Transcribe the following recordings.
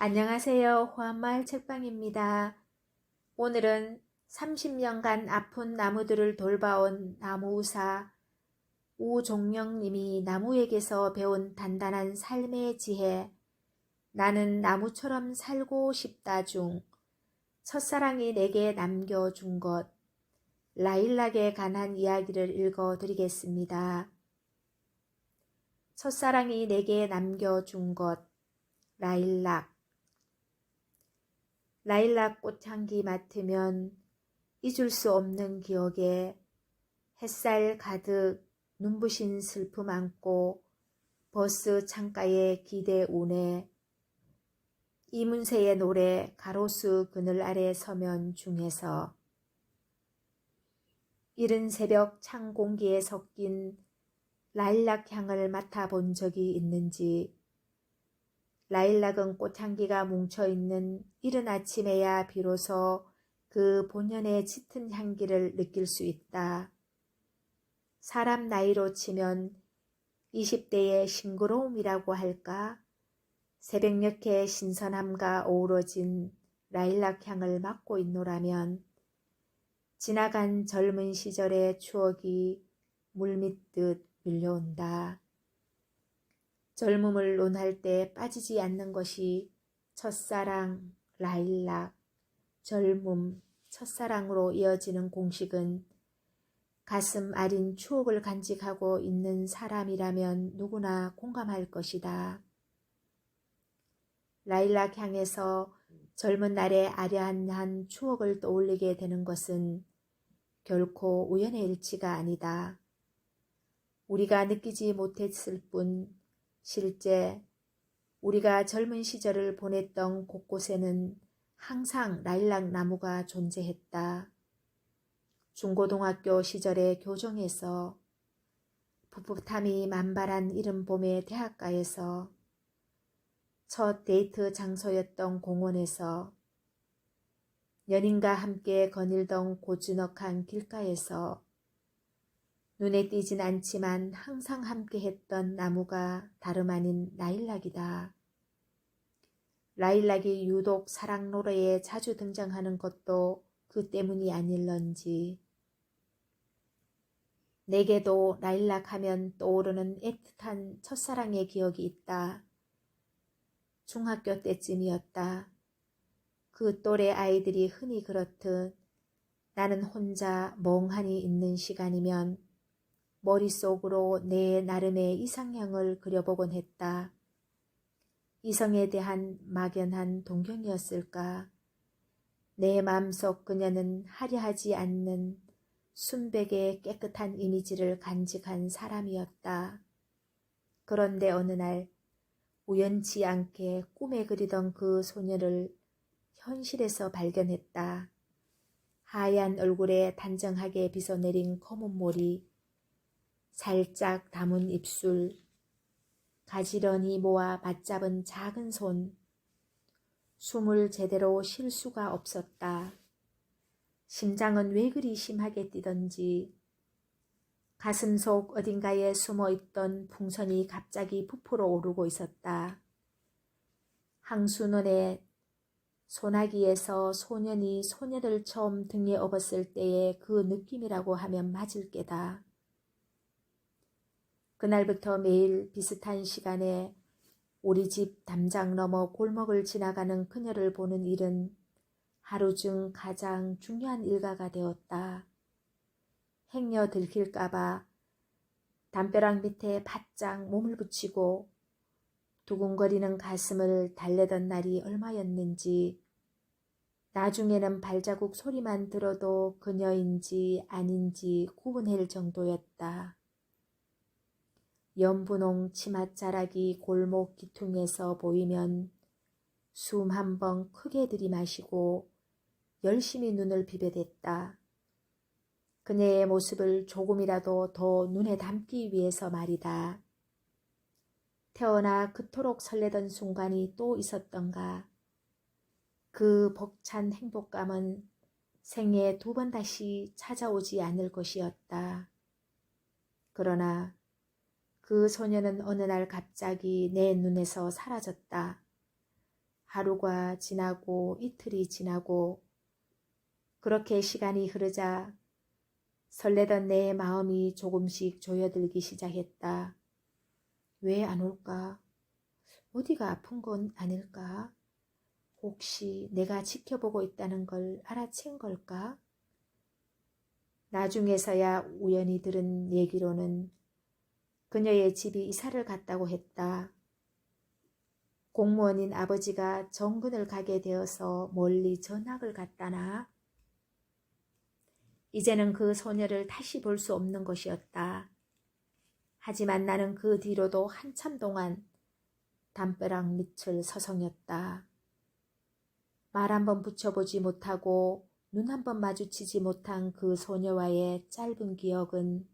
안녕하세요. 호암마을 책방입니다. 오늘은 30년간 아픈 나무들을 돌봐온 나무의사 우종영님이 나무에게서 배운 단단한 삶의 지혜, 나는 나무처럼 살고 싶다 중, 첫사랑이 내게 남겨준 것, 라일락에 관한 이야기를 읽어 드리겠습니다. 첫사랑이 내게 남겨준 것, 라일락. 라일락 꽃향기 맡으면 잊을 수 없는 기억에 햇살 가득 눈부신 슬픔 안고 버스 창가에 기대 오네 이문세의 노래 가로수 그늘 아래 서면 중에서 이른 새벽 찬 공기에 섞인 라일락 향을 맡아본 적이 있는지 라일락은 꽃향기가 뭉쳐있는 이른 아침에야 비로소 그 본연의 짙은 향기를 느낄 수 있다. 사람 나이로 치면 20대의 싱그러움이라고 할까? 새벽녘의 신선함과 어우러진 라일락 향을 맡고 있노라면 지나간 젊은 시절의 추억이 물밀듯 밀려온다. 젊음을 논할 때 빠지지 않는 것이 첫사랑, 라일락, 젊음, 첫사랑으로 이어지는 공식은 가슴 아린 추억을 간직하고 있는 사람이라면 누구나 공감할 것이다. 라일락 향에서 젊은 날의 아련한 추억을 떠올리게 되는 것은 결코 우연의 일치가 아니다. 우리가 느끼지 못했을 뿐 실제 우리가 젊은 시절을 보냈던 곳곳에는 항상 라일락 나무가 존재했다. 중고등학교 시절의 교정에서 풋풋함이 만발한 이른 봄의 대학가에서 첫 데이트 장소였던 공원에서 연인과 함께 거닐던 고즈넉한 길가에서 눈에 띄진 않지만 항상 함께했던 나무가 다름 아닌 라일락이다. 라일락이 유독 사랑 노래에 자주 등장하는 것도 그 때문이 아닐런지. 내게도 라일락 하면 떠오르는 애틋한 첫사랑의 기억이 있다. 중학교 때쯤이었다. 그 또래 아이들이 흔히 그렇듯 나는 혼자 멍하니 있는 시간이면 머릿속으로 내 나름의 이상형을 그려보곤 했다. 이성에 대한 막연한 동경이었을까? 내 마음속 그녀는 하려하지 않는 순백의 깨끗한 이미지를 간직한 사람이었다. 그런데 어느 날 우연치 않게 꿈에 그리던 그 소녀를 현실에서 발견했다. 하얀 얼굴에 단정하게 빗어내린 검은 머리, 살짝 담은 입술, 가지런히 모아 맞잡은 작은 손, 숨을 제대로 쉴 수가 없었다. 심장은 왜 그리 심하게 뛰던지 가슴 속 어딘가에 숨어 있던 풍선이 갑자기 부풀어 오르고 있었다. 항수눈에 소나기에서 소년이 소녀를 처음 등에 업었을 때의 그 느낌이라고 하면 맞을 게다. 그날부터 매일 비슷한 시간에 우리 집 담장 너머 골목을 지나가는 그녀를 보는 일은 하루 중 가장 중요한 일과가 되었다. 행여 들킬까봐 담벼락 밑에 바짝 몸을 붙이고 두근거리는 가슴을 달래던 날이 얼마였는지 나중에는 발자국 소리만 들어도 그녀인지 아닌지 구분할 정도였다. 연분홍 치맛자락이 골목 기퉁에서 보이면 숨 한 번 크게 들이마시고 열심히 눈을 비벼댔다. 그녀의 모습을 조금이라도 더 눈에 담기 위해서 말이다. 태어나 그토록 설레던 순간이 또 있었던가. 그 벅찬 행복감은 생에 두번 다시 찾아오지 않을 것이었다. 그러나 그 소녀는 어느 날 갑자기 내 눈에서 사라졌다. 하루가 지나고 이틀이 지나고 그렇게 시간이 흐르자 설레던 내 마음이 조금씩 조여들기 시작했다. 왜 안 올까? 어디가 아픈 건 아닐까? 혹시 내가 지켜보고 있다는 걸 알아챈 걸까? 나중에서야 우연히 들은 얘기로는 그녀의 집이 이사를 갔다고 했다. 공무원인 아버지가 정근을 가게 되어서 멀리 전학을 갔다나. 이제는 그 소녀를 다시 볼 수 없는 것이었다. 하지만 나는 그 뒤로도 한참 동안 담벼락 밑을 서성였다. 말 한 번 붙여보지 못하고 눈 한 번 마주치지 못한 그 소녀와의 짧은 기억은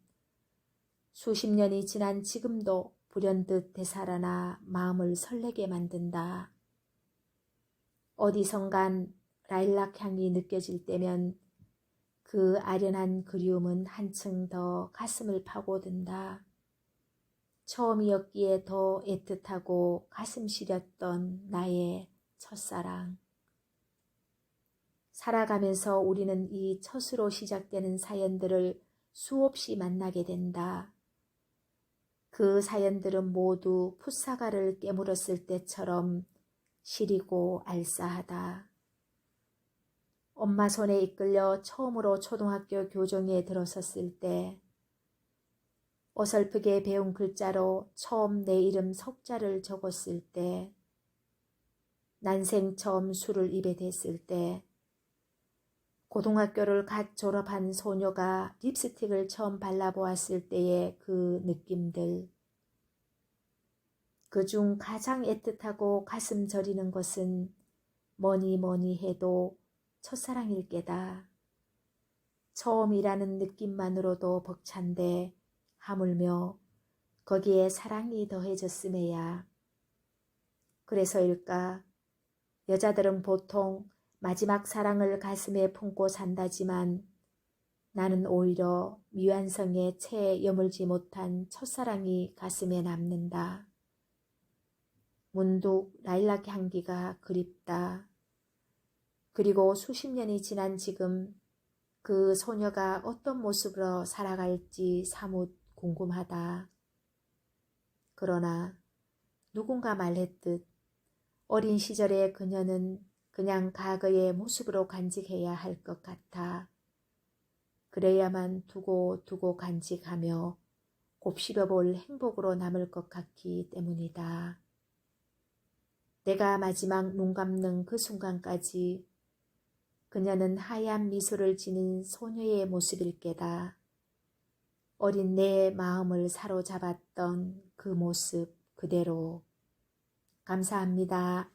수십 년이 지난 지금도 불현듯 되살아나 마음을 설레게 만든다. 어디선간 라일락 향이 느껴질 때면 그 아련한 그리움은 한층 더 가슴을 파고든다. 처음이었기에 더 애틋하고 가슴 시렸던 나의 첫사랑. 살아가면서 우리는 이 첫으로 시작되는 사연들을 수없이 만나게 된다. 그 사연들은 모두 풋사과를 깨물었을 때처럼 시리고 알싸하다. 엄마 손에 이끌려 처음으로 초등학교 교정에 들어섰을 때 어설프게 배운 글자로 처음 내 이름 석자를 적었을 때 난생 처음 술을 입에 댔을 때 고등학교를 갓 졸업한 소녀가 립스틱을 처음 발라보았을 때의 그 느낌들. 그 중 가장 애틋하고 가슴 저리는 것은 뭐니 뭐니 해도 첫사랑일 게다. 처음이라는 느낌만으로도 벅찬데 하물며 거기에 사랑이 더해졌음에야. 그래서일까 여자들은 보통 마지막 사랑을 가슴에 품고 산다지만 나는 오히려 미완성에 채 여물지 못한 첫사랑이 가슴에 남는다. 문득 라일락 향기가 그립다. 그리고 수십 년이 지난 지금 그 소녀가 어떤 모습으로 살아갈지 사뭇 궁금하다. 그러나 누군가 말했듯 어린 시절의 그녀는 그냥 과거의 모습으로 간직해야 할 것 같아. 그래야만 두고 두고 간직하며 곱씹어 볼 행복으로 남을 것 같기 때문이다. 내가 마지막 눈 감는 그 순간까지 그녀는 하얀 미소를 지닌 소녀의 모습일 게다. 어린 내 마음을 사로잡았던 그 모습 그대로. 감사합니다.